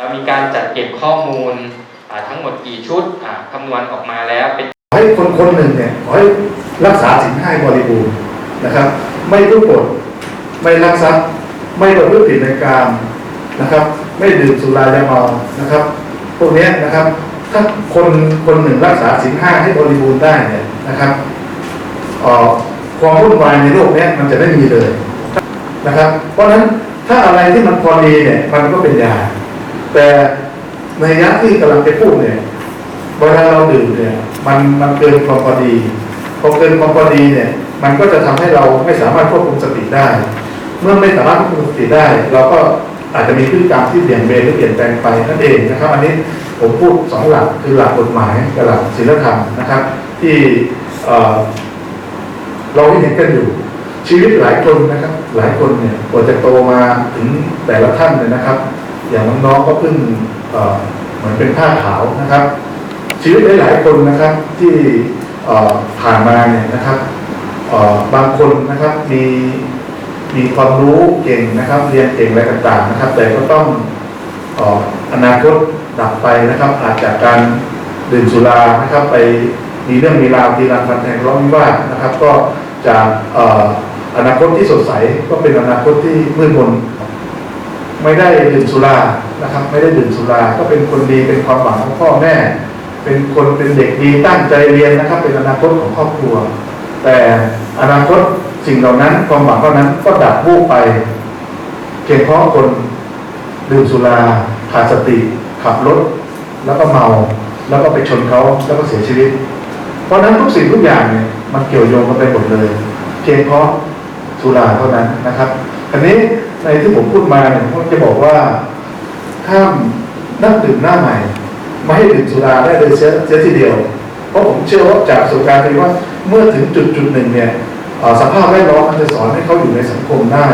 เรามีการจัดเก็บข้อมูลทั้งหมดกี่ชุดคำนวณออกมาแล้วเป็นขอให้คนคนหนึ่งเนี่ยขอให้รักษาสินห้าให้บริบูรณ์นะครับ ไม่รู้กฎไม่ลักทรัพย์ไม่ประพฤติผิดในกามนะครับ ไม่ดื่มสุรายาเมานะครับ พวกนี้นะครับ ถ้าคนคนหนึ่งรักษาสินห้าให้บริบูรณ์ได้เนี่ยนะครับความวุ่นวายในโลกเนี้ยมันจะไม่มีเลยนะครับ เพราะฉะนั้นถ้าอะไรที่มันพอดีเนี่ยมันก็เป็นยา แต่ในยะที่กำลังจะพูดเนี่ยเวลาเราดื่มเนี่ย มันมันเกินความพอดีพอเกินความพอดีเนี่ย มันก็จะทำให้เราไม่สามารถควบคุมสติได้ เมื่อไม่สามารถควบคุมสติได้ เราก็อาจจะมีพฤติกรรมที่เปลี่ยนเบนหรือเปลี่ยนแปลงไปนั่นเองนะครับ อันนี้ผมพูดสองหลักคือหลักกฎหมายกับหลักศีลธรรมนะครับ ที่เอ่อเราเห็นกันอยู่ ชีวิตหลายคนนะครับ หลายคนเนี่ยกว่าจะโตมาถึงแต่ละท่านเนี่ยนะครับ อย่างน้องๆก็เพิ่งเหมือนเป็นผ้าขาวนะครับ ชีวิตหลายๆคนนะครับที่ผ่านมาเนี่ยนะครับบางคนนะครับมีมีความรู้เก่งนะครับ เรียนเก่งอะไรต่างๆนะครับ แต่ก็ต้องอนาคตดับไปนะครับ อาจจากการดื่มสุรานะครับ ไปมีเรื่องมีราวตีรันฟันแทงทะเลาะวิวาทนะครับ ก็จากอนาคตที่สดใสก็เป็นอนาคตที่มืดมน ไม่ได้ดื่มสุรานะครับ ไม่ได้ดื่มสุรา ก็เป็นคนดีเป็นความหวังของพ่อแม่ เป็นคนเป็นเด็กดีตั้งใจเรียนนะครับ เป็นอนาคตของครอบครัว แต่อนาคตสิ่งเหล่านั้นความหวังเหล่านั้นก็ดับวูบไปเพียงเพราะคนดื่มสุราขาดสติ ขับรถ แล้วก็เมา แล้วก็ไปชนเขาแล้วก็เสียชีวิต เพราะนั้นทุกสิ่งทุกอย่างเนี่ยมันเกี่ยวโยงกันไปหมดเลย เพียงเพราะสุราเท่านั้นนะครับอันนี้ ในที่ผมพูดมาเนี่ยผมจะบอกว่าห้ามนักดื่มหน้าใหม่ ไม่ให้ดื่มสุราได้เลยเสียทีเดียว เพราะผมเชื่อว่าจากประสบการณ์คือว่าเมื่อถึงจุดจุดหนึ่งเนี่ยสภาพแวดล้อมมันจะสอนให้เขาอยู่ในสังคมได้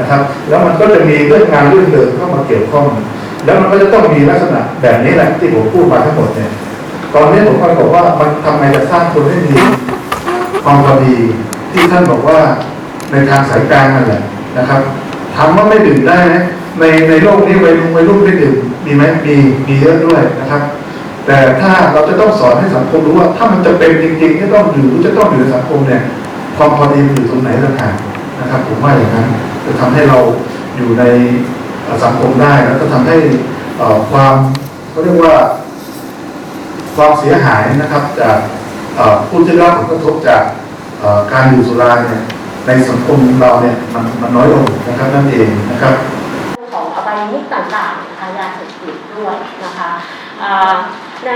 นะครับ แล้วมันก็จะมีเรื่องงานเรื่องเดิมเข้ามาเกี่ยวข้อง แล้วมันก็จะต้องมีลักษณะแบบนี้แหละที่ผมพูดมาทั้งหมดเนี่ยตอนนี้ผมก็บอกว่ามันทำไงจะสร้างคนให้มีความพอดีที่ท่านบอกว่าในทางสายกลางนั่นแหละนะครับ ถามว่าไม่ดื่มได้ไหมในในโลกนี้วัยรุ่นวัยรุ่นไม่ดื่มมีไหมมีมีเยอะด้วยนะครับ แต่ถ้าเราจะต้องสอนให้สังคมรู้ว่า ถ้ามันจะเป็นจริงๆที่ต้องดื่มจะต้องอยู่ในสังคมเนี่ย ความพอดีอยู่ตรงไหนต่างหากนะครับ ผมว่าอย่างนั้นจะทำให้เราอยู่ในสังคมได้แล้วก็ทำให้ความเขาเรียกว่า ความเสียหายนะครับ จากผู้ที่รับผลกระทบจากการดื่มสุราเนี่ย ในสังคมเราเนี่ยมันมันน้อยลงนะครับนั่นเองนะครับของอบายมุขต่างๆนะคะยาเสพติดด้วยนะคะใน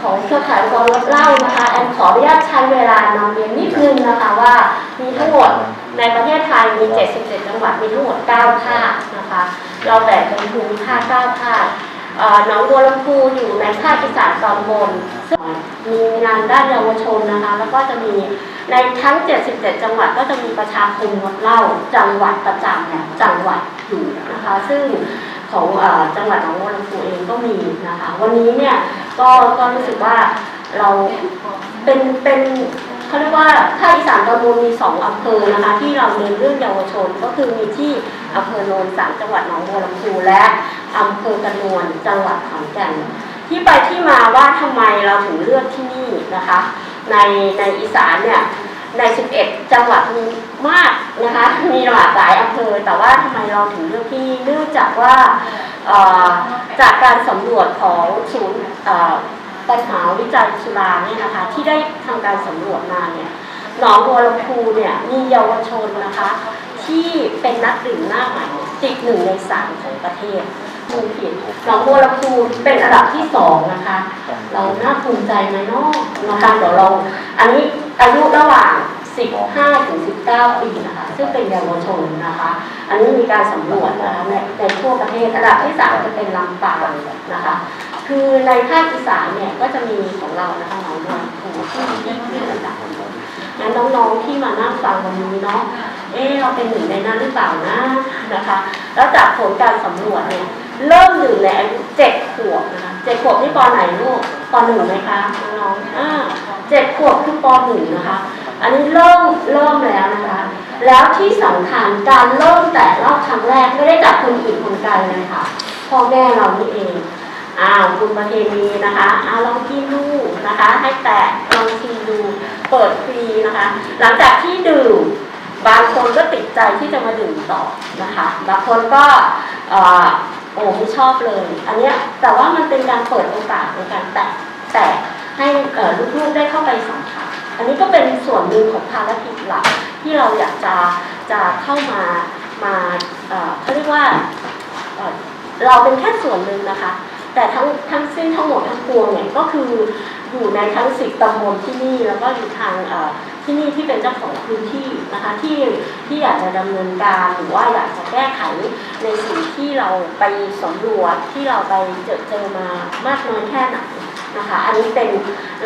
ของเครือข่ายกองรถเล้านะคะแอนขออนุญาตใช้เวลานำเรียนนิดนึงนะคะว่ามีทั้งหมดในประเทศไทยมี 77 จังหวัดมีทั้งหมด 9 ภาคนะคะ เราแบ่งเป็นภูมิภาค 9 ภาค หนองบัวลำพูอยู่ในภาคอีสานตอนบนซึ่งมีงานด้านเยาวชนนะคะ แล้วก็จะมีในทั้ง 77 จังหวัดก็จะมีประชาคมงดเหล้าจังหวัดประจำเนี่ยจังหวัดอยู่นะคะ ซึ่งของอจังหวัดหนองบัวลำพูเองก็มีนะคะ วันนี้เนี่ยก็ก็รู้สึกว่าเราเป็นเป็น เขาเรียกว่าภาคอีสานตอนบนมีสองอำเภอนะคะ ที่เราเน้นเรื่องเยาวชนก็คือมีที่อำเภอโนนสังจังหวัดหนองบัวลำพูและอำเภอกระนวนจังหวัดขอนแก่นที่ไปที่มาว่าทำไมเราถึงเลือกที่นี่นะคะ ในในอีสานเนี่ยใน 11 จังหวัดมีมากนะคะมีหลากหลายอำเภอแต่ว่าทำไมเราถึงเลือกที่นี่เนื่องจากว่าจากการสำรวจของศูนย์ ปัญหาวิจัยสุราเนี่ยนะคะที่ได้ทำการสำรวจมาเนี่ยหนองบัวลำพูเนี่ยมีเยาวชนนะคะที่เป็นนักดื่มหน้าใหม่ติดหนึ่งในสามของประเทศภูผิดหนองบัวลำพูเป็นอันดับที่สองนะคะ เราน่าภูมิใจไหมเนาะนะคะเดี๋ยวเราอันนี้อายุระหว่าง 15 ถึง 19 ปีนะคะ ซึ่งเป็นเยาวชนนะคะ อันนี้มีการสำรวจนะคะในในทั่วประเทศอันดับที่สามจะเป็นลำปางนะคะ คือในภาคอีสานเนี่ยก็จะมีของเรานะคะหนองบัวลำพูที่ที่ที่อันดับงงั้นน้องๆที่มานั่งฟังวันนี้เนาะ เอ๊ะเราเป็นหนึ่งในนั้นหรือเปล่านะนะคะ แล้วจากผลการสำรวจเนี่ยเริ่มดื่มในอายุเจ็ดขวบนะคะเจ็ดขวบที่ปอไหนลูกปอหนึ่งไหมคะน้องๆอ่าเจ็ดขวบคือปอหนึ่งนะคะ อันนี้เริ่มเริ่มแล้วนะคะ แล้วที่สำคัญการเริ่มแต่รอบครั้งแรกไม่ได้จากคนอื่นคนไกลเลยค่ะพ่อแม่เรานี่เอง อ้าวคุณประเพณีนะคะอ้าวลองกินดูนะคะ ให้แตะลองชิมดูเปิดฟรีนะคะ หลังจากที่ดื่มบางคนก็ติดใจที่จะมาดื่มต่อนะคะบางคนก็อ่อโอ้ไม่ชอบเลย อันเนี้ยแต่ว่ามันเป็นการเปิดโอกาสในการแตะแตะให้ลูกๆได้เข้าไปสัมผัสอันนี้ก็เป็นส่วนหนึ่งของภารกิจหลักที่เราอยากจะจะเข้ามามาเขาเรียกว่าเราเป็นแค่ส่วนหนึ่งนะคะ แต่ทั้งทั้งสิ้นทั้งหมดทั้งปวงเนี่ยก็คืออยู่ในทั้งสิบตำบลที่นี่แล้วก็อยู่ทางที่นี่ที่เป็นเจ้าของพื้นที่นะคะที่ที่อยากจะดำเนินการหรือว่าอยากจะแก้ไขในสิ่งที่เราไปสำรวจที่เราไปเจอเจอมามากน้อยแค่ไหนนะคะอันนี้เป็น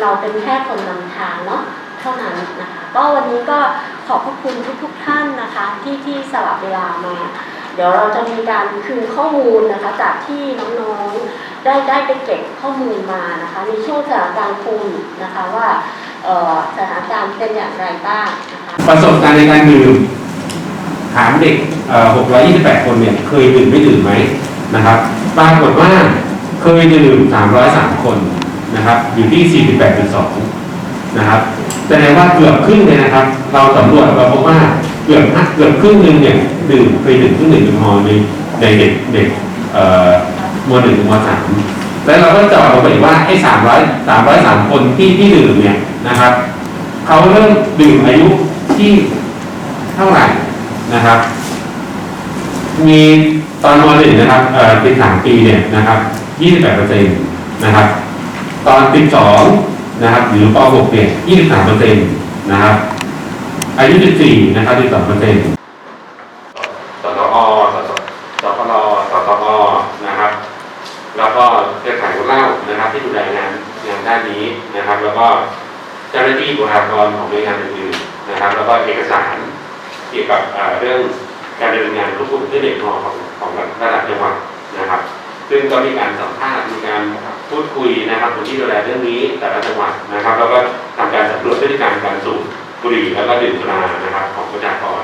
เราเป็นแค่คนนำทางเนาะเท่านั้นนะคะก็วันนี้ก็ขอบพระคุณทุกๆท่านนะคะที่ที่สละเวลามา เดี๋ยวเราจะมีการคืนข้อมูลนะคะ จากที่น้องๆได้ได้ไปเก็บข้อมูลมานะคะ ในช่วงสถานการณ์โควิดนะคะว่าเอ่อสถานการณ์เป็นอย่างไรบ้างนะคะประสบการณ์ในการดื่มถามเด็ก 628 คนเนี่ยเคยดื่มไม่ดื่มไหมนะครับปรากฏว่าเคยดื่ม 303 คนนะครับอยู่ที่ 48.2 นะครับแสดงว่าเกือบครึ่งเลยนะครับ เราสำรวจเราพบว่า เกือบเกือบครึ่งหนึ่งเนี่ยดื่มเคยดื่มครึ่งหนึ่งแอลกอฮอล์ในในเด็กเด็กเอ่อมหนึ่งถึงมสามแล้วเราก็จาะลงไปว่าไอ้สามร้อยสามร้อยสามคนที่ที่ดื่มเนี่ยนะครับเขาเริ่มดื่มอายุที่เท่าไหร่นะครับ มีตอนมหนึ่งนะครับเอ่อเป็นสามปีเนี่ยนะครับยี่สิบแปดเปอร์เซ็นต์นะครับ ตอนสิบสองนะครับหรือปหกเนี่ยยี่สิบสามเปอร์เซ็นต์นะครับ อายุสิบสี่นะครับสิบสองเปอร์เซ็นต์สตอสสสพลสตอนะครับ แล้วก็เครือข่ายคนเล่านะครับ ที่ดูแลงานงานด้านนี้นะครับ แล้วก็เจ้าหน้าที่บุคลากรของหน่วยงานอื่นๆนะครับ แล้วก็เอกสารเกี่ยวกับเรื่องการดำเนินงานรูปกลุ่มที่เด็กมของของระดับจังหวัดนะครับ ซึ่งก็มีการสัมภาษณ์มีการพูดคุยนะครับคนที่ดูแลเรื่องนี้แต่ละจังหวัดนะครับ แล้วก็ทำการสำรวจพฤติกรรมการสูบ บุหรี่แล้วก็ดื่มสุรานะครับของประชากร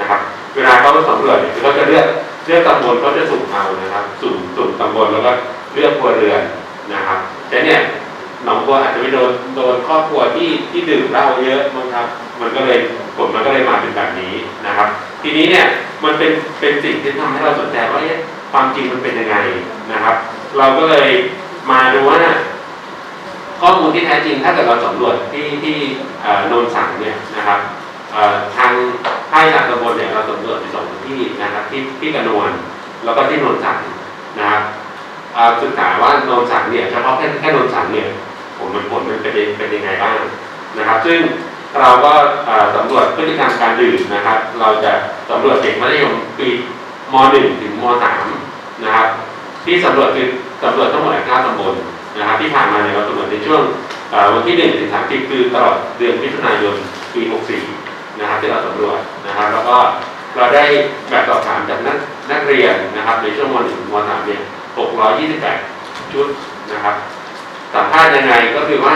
นะครับ เวลาเขาสำรวจเนี่ยเขาจะเลือกเลือกตำบลเขาจะสุ่มเอานะครับ สุ่มสุ่มตำบลแล้วก็เลือกครัวเรือนนะครับแต่เนี่ยหนองบัวอาจจะไปโดนโดนครอบครัวที่ที่ดื่มเหล้าเยอะมั้งครับ มันก็เลยผลมันก็เลยมาเป็นแบบนี้นะครับ ทีนี้เนี่ยมันเป็นเป็นสิ่งที่ทำให้เราสนใจว่าเอ๊ะความจริงมันเป็นยังไงนะครับ เราก็เลยมาดูว่า ข้อมูลที่แท้จริงถ้าเกิดเราสำรวจที่ที่โนนสังเนี่ยนะครับทางภาคอีสานตำบลเนี่ยเราสำรวจไปสองที่นะครับที่ที่กระนวนแล้วก็ที่โนนสังนะครับศึกษาว่าโนนสังเนี่ยเฉพาะแค่แค่โนนสังเนี่ยผลมันผลมันเป็นเป็นยังไงบ้างนะครับ ซึ่งเราก็สำรวจพฤติกรรมการดื่มนะครับ เราจะสำรวจเด็กมัธยมปีม .1 ถึงม .3 นะครับ ที่สำรวจคือสำรวจทั้งหมด9ตำบล นะครับที่ผ่านมาเนี่ยเราสำรวจในช่วงวันที่1ถึง30คือตลอดเดือนมิถุนายนปี64นะครับที่เราสำรวจนะครับ แล้วก็เราได้แบบสอบถามจากนักนักเรียนนะครับ ในช่วงม .1 ถึงม .3 เนี่ย628 ชุดนะครับสัมภาษณ์ยังไงก็คือว่า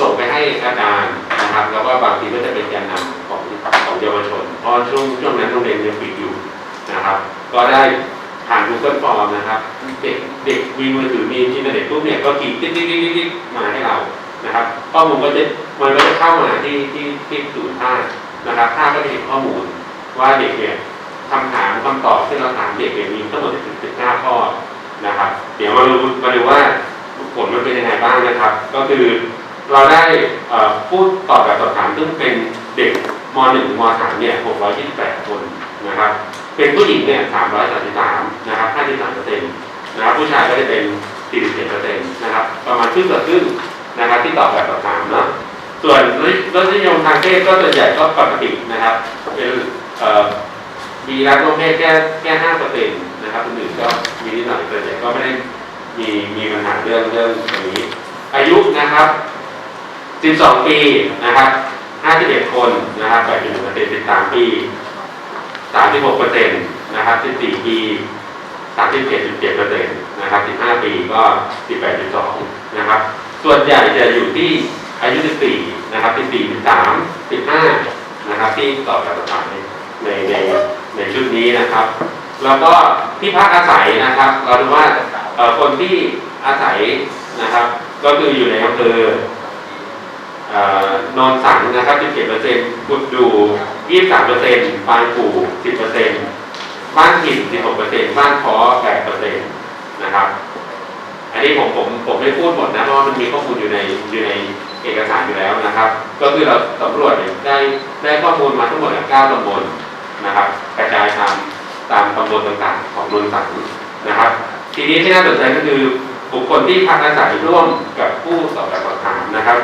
ส่งไปให้อาจารย์นะครับ แล้วก็บางทีก็จะเป็นแกนนำของของเยาวชนเพราะช่วงช่วงนั้นโรงเรียนยังปิดอยู่นะครับ ก็ได้ ผ่าน Google Form นะครับ เด็กเด็กมีมือถือมีอินเทอร์เน็ตปุ๊บเนี่ยก็กรีดติ๊ดติ๊ดติ๊ดติ๊ดมาให้เรานะครับข้อมูลก็จะมันก็จะเข้ามาที่ที่ที่ศูนย์ท่านะครับท่าก็จะเห็นข้อมูลว่าเด็กเนี่ยคำถามคำตอบที่เราถามเด็กเนี่ยมีทั้งหมดถึงสิบห้าข้อนะครับ เดี๋ยวมาดูมาดูว่าผลมันเป็นยังไงบ้างนะครับ ก็คือเราได้อ่อพูดตอบแบบสอบถามซึ่งเป็นเด็กม .1 ถึงม .3 เนี่ย 628 คนนะครับ เป็นผู้หญิงเนี่ย333นะครับ53เปอร์เซ็นต์นะครับผู้ชายก็จะเป็น47เปอร์เซ็นต์นะครับ ประมาณครึ่งต่อครึ่งนะครับที่ตอบแบบสอบถามเนาะส่วนรสนิยมทางเพศก็ส่วนใหญ่ก็ปกตินะครับเป็นเอ่อมีรักร่วมเพศแค่แค่5เปอร์เซ็นต์นะครับคนอื่นก็มีนิดหน่อยส่วนใหญ่ก็ไม่ได้มีมีปัญหาเรื่องเรื่องนี้ อายุนะครับ12ปีนะครับ51คนนะครับ81เปอร์เซ็นต์13ปี 36เปอร์เซ็นต์นะครับ14ปี37.7เจ็ดจุดเจ็ดเปอร์เซ็นต์นะครับ15ปีก็18.2นะครับ ส่วนใหญ่จะอยู่ที่อายุ14นะครับ14 13 15นะครับที่ตอบแบบสอบถามในในในชุดนี้นะครับ แล้วก็ที่พักอาศัยนะครับเราดูว่าเอ่อคนที่อาศัยนะครับ ก็คืออยู่ในอำเภอเอ่อ นอนสังนะครับ17%กุดดู23%ปอร์เซ็นต์ปลางกู่10%บ้านหิน16%บ้านคอ8%นต์นะครับ อันนี้ผมผมผมไม่พูดหมดนะเพราะมันมีข้อมูลอยู่ในอยู่ในเอกสารอยู่แล้วนะครับ ก็คือเราสำรวจได้ได้ข้อมูลมาทั้งหมดเนี่ย9ตำบลนะครับ กระจายตามตามตำบลต่างๆ ของนนสังนะครับ ทีนี้ที่น่าสนใจก็คือบุคคลที่พักอาศัยร่วมกับผู้สอบแบบสอบถามนะครับ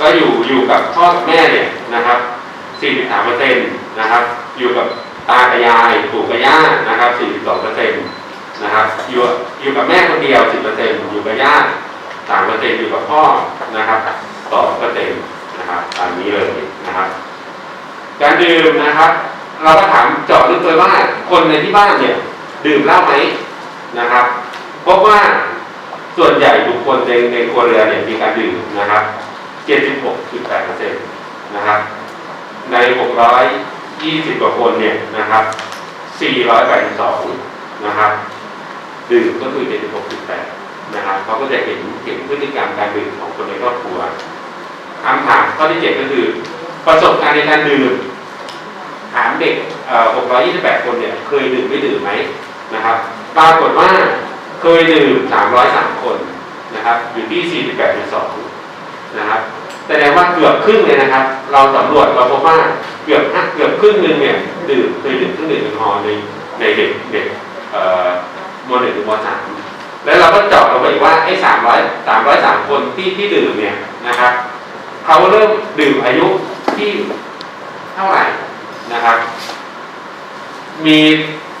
ก็อยู่อยู่กับพ่อกับแม่เนี่ยนะครับ43เปอร์เซ็นต์นะครับ อยู่กับตากับยายปู่กับย่านะครับ42เปอร์เซ็นต์นะครับ อยู่อยู่กับแม่คนเดียว10เปอร์เซ็นต์อยู่กับย่า3เปอร์เซ็นต์อยู่กับพ่อนะครับ2เปอร์เซ็นต์นะครับตามนี้เลยนะครับ การดื่มนะครับ เราก็ถามเจาะลึกเลยว่าคนในที่บ้านเนี่ยดื่มเหล้าไหมนะครับพบว่าส่วนใหญ่บุคคลในในครัวเรือนเนี่ยมีการดื่มนะครับ 76.8%นะครับใน 620 กว่าคนเนี่ยนะครับ 482 นะครับดื่มก็คือ 76.8 นะครับเขาก็จะเห็นเห็นพฤติกรรมการดื่มของคนในครอบครัวคำถามข้อที่ 7 ก็คือ ประสบการณ์ในการดื่ม ถามเด็กเอ่อ628 คนเนี่ยเคยดื่มไม่ดื่มไหมนะครับปรากฏว่าเคยดื่ม 303 คนนะครับ อยู่ที่ 48.2 นะครับ แสดงว่าเกือบครึ่งเลยนะครับ เราสำรวจเราพบว่าเกือบเกือบครึ่งหนึ่งเนี่ยดื่มเคยดื่มเครื่องดื่มแอลกอฮอล์ในในเด็กเด็กเอ่อมหนึ่งถึงมสามแล้วเราก็เจาะลงไปอีกว่าไอ้สามร้อยสามร้อยสามคนที่ที่ดื่มเนี่ยนะครับเขาเริ่มดื่มอายุที่เท่าไหร่นะครับ มี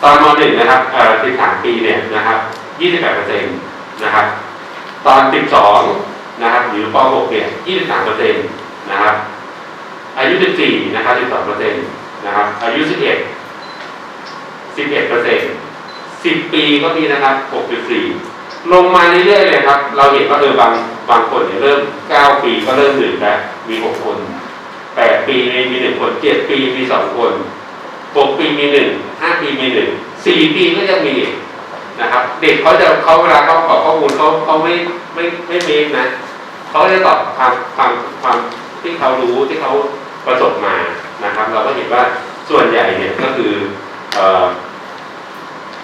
ตอนมหนึ่งนะครับเอ่อสิบสามปีเนี่ยนะครับยี่สิบแปดเปอร์เซ็นต์นะครับ ตอนสิบสอง นะครับหรือป .6 เนี่ยยี่สิบสามเปอร์เซ็นต์นะครับอายุสิบสี่นะครับสิบสองเปอร์เซ็นต์นะครับอายุสิบเอ็ดสิบเอ็ดเปอร์เซ็นต์สิบปีก็มีนะครับหกจุดสี่ลงมาเรื่อยๆเลยครับ เราเห็นว่าเออบางบางคนเนี่ยเริ่มเก้าปีก็เริ่มดื่มแล้วมีหกคนแปดปีมีมีหนึ่งคนเจ็ดปีมีสองคนหกปีมีหนึ่งห้าปีมีหนึ่งสี่ปีก็ยังมีอีก นะครับเด็กเขาจะเขาเวลาเขาขอข้อมูลเขาเขาไม่ไม่ไม่เมคนะเขาจะตอบความความความที่เขารู้ที่เขาประสบมานะครับ เราก็เห็นว่าส่วนใหญ่เนี่ยก็คือ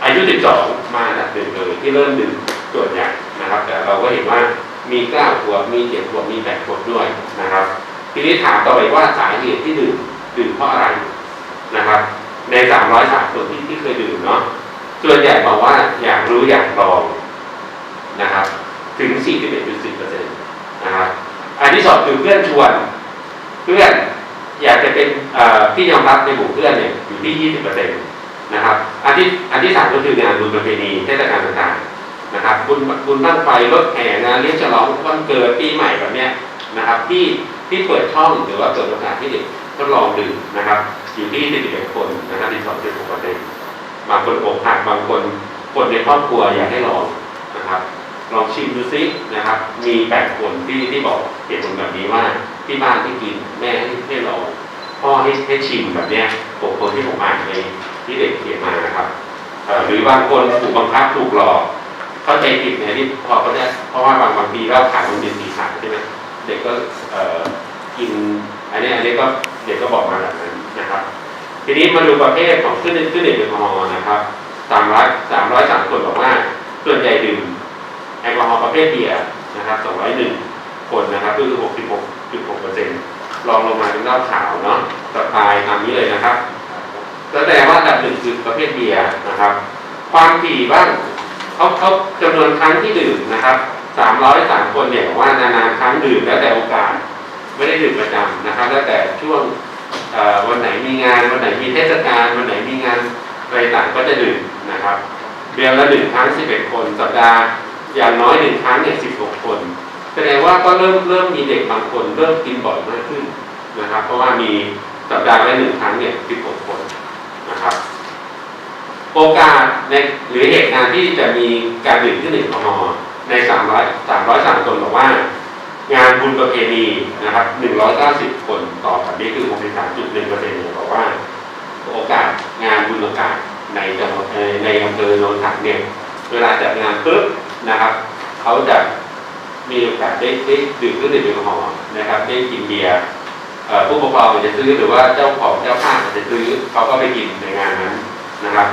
อายุ12มาอันดับหนึ่งเลยที่เริ่มดื่มส่วนใหญ่นะครับ แต่เราก็เห็นว่ามี9ขวบมี7ขวบมี8ขวบด้วยนะครับ ทีนี้ถามต่อไปว่าสาเหตุที่ดื่มดื่มเพราะอะไรนะครับ ใน303คนที่ที่เคยดื่มเนาะ ส่วนใหญ่บอกว่าอยากรู้อยากลองนะครับ ถึง 41.10%นะครับอันที่สองคือเพื่อนชวน เพื่อนอยากจะเป็นที่ยอมรับในหมู่เพื่อนเนี่ยอยู่ที่ 20%นะครับ อันที่อันที่สามก็คืองานบุญประเพณีเทศกาลต่างๆนะครับบุญบุญบ้งไฟรถแห่งานเลี้ยงฉลองวันเกิดปีใหม่แบบเนี้ยนะครับที่ที่เปิดช่องหรือว่าเปิดโอกาสที่เด็กทดลองดื่มนะครับ อยู่ที่41คนนะครับที่2.6% บางคนอกหักบางคนคนในครอบครัวอยากให้ลองนะครับ ลองชิมดูซินะครับ มีแปดคนที่ที่บอกเหตุผลแบบนี้ว่าที่บ้านที่กินแม่ให้ให้ลองพ่อให้ให้ชิมแบบเนี้ยหกคนที่ผมอ่านในที่เด็กเขียนมานะครับหรือบางคนถูกบังคับถูกหลอกเข้าใจผิดเนี่ยที่พอเขาจะเพราะว่าบางบางทีเราขายโรงเรียนสีขาวใช่ไหมเด็กก็เอ่อกินอันนี้อันนี้ก็เด็กก็บอกมาแบบนั้นนะครับ ทีนี้มาดูประเภทของขึ้นขึ้นเด็กแอลกอฮอล์นะครับสามร้อยสามร้อยสามคนบอกว่าส่วนใหญ่ดื่มแอลกอฮอล์ประเภทเบียร์นะครับ201คนนะครับก็คือ66.6เปอร์เซ็นต์รองลงมาเป็นเหล้าขาวเนาะสไตล์ตามนี้เลยนะครับแสดงว่าดับหนึ่งคือประเภทเบียร์นะครับ ความถี่บ้างเขาเขาจำนวนครั้งที่ดื่มนะครับ303คนเนี่ยบอกว่านานๆครั้งดื่มแล้วแต่โอกาส ไม่ได้ดื่มประจำนะครับ แล้วแต่ช่วง วันไหนมีงานวันไหนมีเทศกาลวันไหนมีงานอะไรต่างก็จะดื่มนะครับเดือนละหนึ่งครั้ง11คนสัปดาห์อย่างน้อยหนึ่งครั้งเนี่ย16คนแสดงว่าก็เริ่มเริ่มมีเด็กบางคนเริ่มกินบ่อยมากขึ้นนะครับ เพราะว่ามีสัปดาห์ละหนึ่งครั้งเนี่ย16คนนะครับโอกาสในหรือเหตุการณ์ที่จะมีการดื่มที่หนึ่งแอลกอฮอล์ใน300 303คนบอกว่า งานบุญประเพณีนะครับ 190 คนต่อแบบนี้คือ 63.1%เซ็นี่ยบอกว่า โอกาสงานบุญโอกาสในจังหวัดในอำเภอโนนถังเนี่ยเวลาจัดงานปุ๊บนะครับ เขาจะมีโอกาสได้ได้ดื่มเครื่องดื่มแอลกอฮอล์นะครับได้กินเบียร์ผู้ปกครองอาจจะซื้อหรือว่าเจ้าของเจ้าภาพอาจจะซื้อเขาก็ไปกินในงานนั้นนะครับ